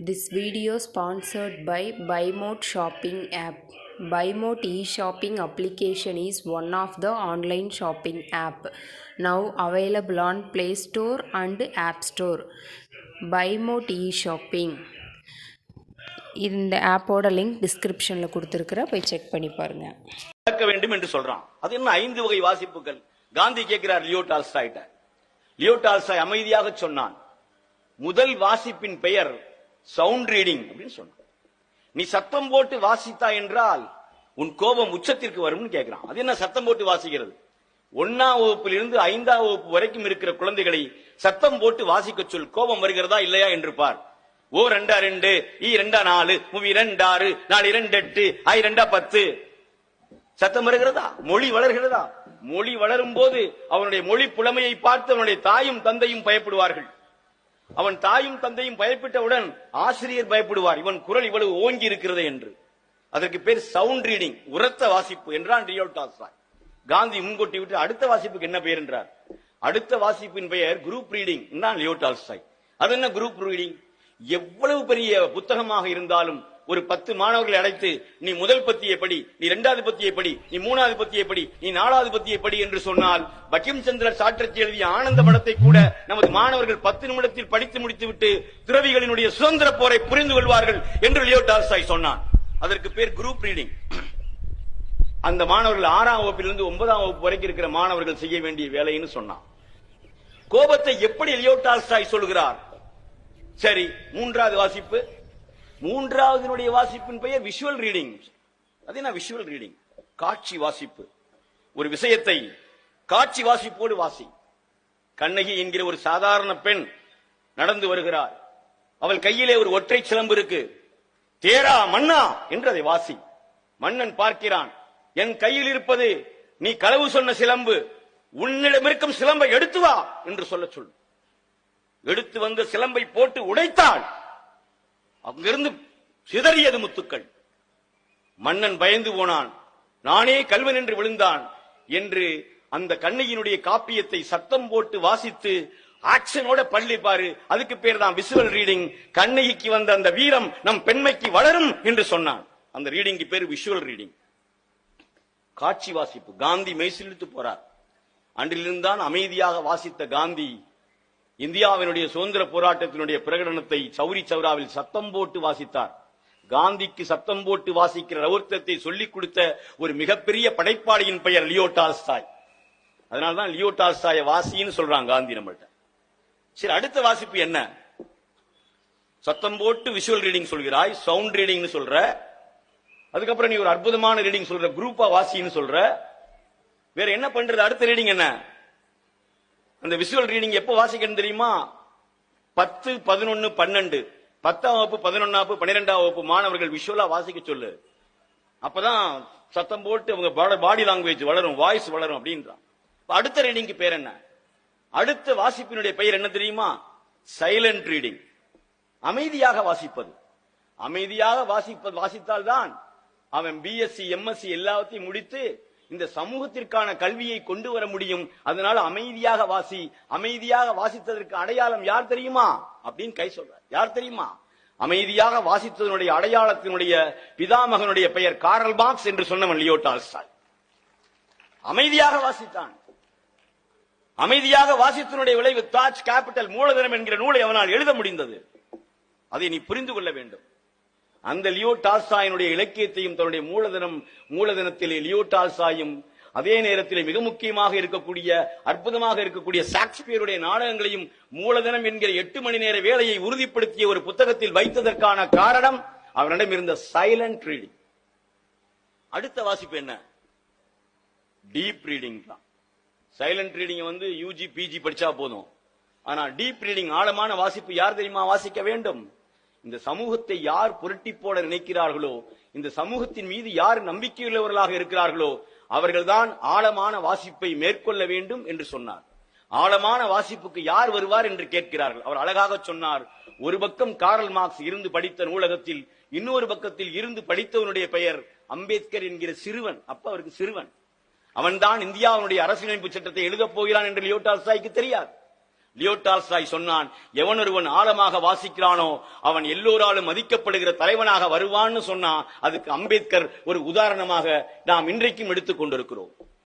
This video sponsored by Bymot shopping app Bymot e shopping application is one of the online shopping app now available on Play Store and App Store Bymot e shopping இந்த ஆப்போட link டிஸ்கிரிப்ஷனில் கொடுத்துருக்குற போய் check பண்ணி பாருங்க இழக்க வேண்டும் என்று சொல்கிறான் அது என்ன ஐந்து வகை வாசிப்புகள் காந்தி கேட்கிறார் லியோ டால்ஸ்டாய்ட்ட லியோ டால்ஸ்டாய் அமைதியாக சொன்னான் முதல் வாசிப்பின் பெயர் சவுண்ட் ரீடிங் அப்படின்னு சொன்னான். நீ சத்தம் போட்டு வாசித்தா என்றால் உன் கோபம் உச்சத்திற்கு வரும்னு கேட்கிறான் அது என்ன சத்தம் போட்டு வாசிக்கிறது? ஒன்னாம் வகுப்பிலிருந்து ஐந்தாம் வகுப்பு வரைக்கும் இருக்கிற குழந்தைகளை சத்தம் போட்டு வாசிக்க சொல். கோபம் வருகிறதா இல்லையா என்று பார். ஓ ரெண்டா ரெண்டு ஈ ரெண்டா நாலு மூவி ரெண்டாறு நாலு இரண்டு எட்டு ஐ ரெண்டா பத்து. சத்தம் வருகிறதா? மொழி வளர்கிறதா? மொழி வளரும் போது அவனுடைய மொழி புலமையை பார்த்து அவனுடைய தாயும் தந்தையும் பயப்படுவார்கள். அவன் தாயும் தந்தையும் பயப்பட்டவுடன் ஆசிரியர் பயப்படுவார். இவன் குரல் இவ்வளவு ஓங்கி இருக்கிறது என்று. அதற்கு பேர் சவுண்ட் ரீடிங் உரத்த வாசிப்பு என்றான் ரியோ டால்ஸ்டாய். காந்தி முன்கொட்டி விட்டு அடுத்த வாசிப்புக்கு என்ன பெயர் என்றார்? அடுத்த வாசிப்பின் பெயர் குரூப் ரீடிங் என்றான் லியோ டால்ஸ்டாய். அது என்ன குரூப் ரீடிங் எவ்வளவு பெரிய புத்தகமாக இருந்தாலும் ஒரு பத்து மாணவர்களை அழைத்து நீ முதல் பத்தியை படி நீ இரண்டாவது பத்தியை படி நீ மூணாவது பத்தியை படி நீ நாலாவது பத்தியை படி என்று சொன்னால் பக்கிம் சந்திர சாற்றச்சி எழுதிய ஆனந்த படத்தை கூட நமது மாணவர்கள் பத்து நிமிடத்தில் படித்து முடித்துவிட்டு துறவிகளினுடைய சுதந்திர போரை புரிந்து கொள்வார்கள் என்று லியோ டால்சாய் சொன்னான். அதற்கு பேர் குரூப் ரீடிங் அந்த மாணவர்கள் ஆறாம் வகுப்பிலிருந்து ஒன்பதாம் வகுப்பு வரைக்கும் இருக்கிற மாணவர்கள் செய்ய வேண்டிய வேலைன்னு சொன்னான். கோபத்தை எப்படி லியோ டால்சாய் சொல்கிறார் சரி மூன்றாவது வாசிப்பு. மூன்றாவதுனுடைய வாசிப்பின் பெயர் விஷுவல் ரீடிங் அதே நான் விஷுவல் ரீடிங் காட்சி வாசிப்பு. ஒரு விஷயத்தை காட்சி வாசிப்போடு வாசி. கண்ணகி என்கிற ஒரு சாதாரண பெண் நடந்து வருகிறார். அவள் கையிலே ஒரு ஒற்றை சிலம்பு இருக்கு. தேரா மன்னா என்று அதை வாசி. மன்னன் பார்க்கிறான் என் கையில் இருப்பது நீ களவு சொன்ன சிலம்பு. உன்னிடம் இருக்கும் சிலம்பை எடுத்து வா என்று சொல்ல சொல். எடுத்து வந்த சிலம்பை போட்டு உடைத்தாள். அங்கிருந்து சிதறியது முத்துக்கள். மன்னன் பயந்து போனான். நானே கல்வன் என்று விழுந்தான் என்று அந்த கண்ணையினுடைய காப்பியத்தை சத்தம் போட்டு வாசித்து ஆக்ஷனோட பள்ளி பாரு அதுக்கு பேர் தான் விசுவல் ரீடிங் கண்ணகிக்கு வந்த அந்த வீரம் நம் பெண்மைக்கு வளரும் என்று சொன்னான். அந்த ரீடிங்க்கு பேர் விஷுவல் ரீடிங் காட்சி வாசிப்பு. காந்தி மெய்சிலித்து போறார். அன்றிலிருந்தான் அமைதியாக வாசித்த காந்தி இந்தியாவினுடைய சுதந்திர போராட்டத்தினுடைய பிரகடனத்தை சௌரி சௌராவில் சத்தம் போட்டு வாசித்தார். காந்திக்கு சத்தம் போட்டு வாசிக்கிற ரவுர்த்தத்தை சொல்லிக் கொடுத்த ஒரு மிகப்பெரிய படைப்பாளியின் பெயர் லியோ டால்ஸ்டாய். அதனால்தான் லியோ டால்ஸ்டாய வாசின்னு சொல்றாங்க காந்தி நம்மள்ட்ட. சரி அடுத்த வாசிப்பு என்ன? சத்தம் போட்டு விஷுவல் ரீடிங் சொல்கிறாய் சவுண்ட் ரீடிங்னு சொல்ற அதுக்கப்புறம் நீ ஒரு அற்புதமான ரீடிங் சொல்ற குரூப்பா வாசின்னு சொல்ற. வேற என்ன பண்றது? அடுத்த ரீடிங் என்ன? அந்த விஷுவல் ரீடிங் எப்போ வாசிக்கணும் தெரியுமா? பத்து பதினொன்னு பன்னெண்டு. பத்தாம் வகுப்பு பதினொன்னாம் வகுப்பு பன்னிரெண்டாம் வகுப்பு மாணவர்கள் விஷுவலா வாசிக்க சொல்லு. அப்பதான் சத்தம் போட்டு அவங்க பாடி லாங்குவேஜ் வளரும் வாய்ஸ் வளரும் அப்படின்றான். அடுத்த ரீடிங்க்கு பேர் என்ன? அடுத்த வாசிப்பினுடைய பெயர் என்ன தெரியுமா? சைலண்ட் ரீடிங் அமைதியாக வாசிப்பது. அமைதியாக வாசிப்பது வாசித்தால் தான் அவன் பிஎஸ்சி எம்எஸ்சி எல்லாத்தையும் முடித்து இந்த சமூகத்திற்கான கல்வியை கொண்டு வர முடியும். அதனால அமைதியாக வாசி அமைதியாக வாசித்ததற்கு அடையாளம் யார் தெரியுமா? அப்படின்னு கை சொல்றார். யார் தெரியுமா? அமைதியாக வாசித்ததனுடைய அடையாளத்தினுடைய பிதாமகனுடைய பெயர் காரல் மார்க்ஸ் என்று சொன்னவன் லியோ டால்ஸ்டாய். அமைதியாக வாசித்தான். அமைதியாக வாசித்தனுடைய விளைவு தாஜ் கேபிட்டல் மூலதனம் என்கிற நூலை அவனால் எழுத முடிந்தது. அதை நீ புரிந்து கொள்ள வேண்டும். அந்த லியோ டால்சாயினுடைய இலக்கியத்தையும் தன்னுடைய மூலதனம் மூலதனத்திலே லியோ டால்சாயும் அதே நேரத்தில் மிக முக்கியமாக இருக்கக்கூடிய அற்புதமாக இருக்கக்கூடிய சாக்ஸ்பியருடைய நாடகங்களையும் மூலதனம் என்கிற எட்டு மணி நேர வேலையை உறுதிப்படுத்திய ஒரு புத்தகத்தில் வைத்ததற்கான காரணம் அவனிடம் இருந்த சைலண்ட் ரீடிங். அடுத்த வாசிப்பு என்ன? டீப் ரீடிங் தான். சைலண்ட் ரீடிங் வந்து யூஜி பிஜி படிச்சா போதும். ஆனா டீப் ரீடிங் ஆழமான வாசிப்பு யார் தெரியுமா வாசிக்க வேண்டும்? இந்த சமூகத்தை யார் புரட்டி போட நினைக்கிறார்களோ இந்த சமூகத்தின் மீது யார் நம்பிக்கையுள்ளவர்களாக இருக்கிறார்களோ அவர்கள்தான் ஆழமான வாசிப்பை மேற்கொள்ள வேண்டும் என்று சொன்னார். ஆழமான வாசிப்புக்கு யார் வருவார் என்று கேட்கிறார்கள். அவர் அழகாக சொன்னார் ஒரு பக்கம் காரல் மார்க்ஸ் இருந்து படித்த நூலகத்தில் இன்னொரு பக்கத்தில் இருந்து படித்தவனுடைய பெயர் அம்பேத்கர் என்கிற சிறுவன். அப்ப அவருக்கு சிறுவன். அவன்தான் இந்தியாவுடைய அரசியலமைப்பு சட்டத்தை எழுதப் போகிறான் என்று லியோட்டால்சாய்க்கு தெரியாது. லியோ சொன்னான் எவன் ஒருவன் ஆழமாக வாசிக்கிறானோ அவன் எல்லோராலும் மதிக்கப்படுகிற தலைவனாக வருவான்னு சொன்னான் அதுக்கு அம்பேத்கர் ஒரு உதாரணமாக நாம் இன்றைக்கும் எடுத்துக் கொண்டிருக்கிறோம்.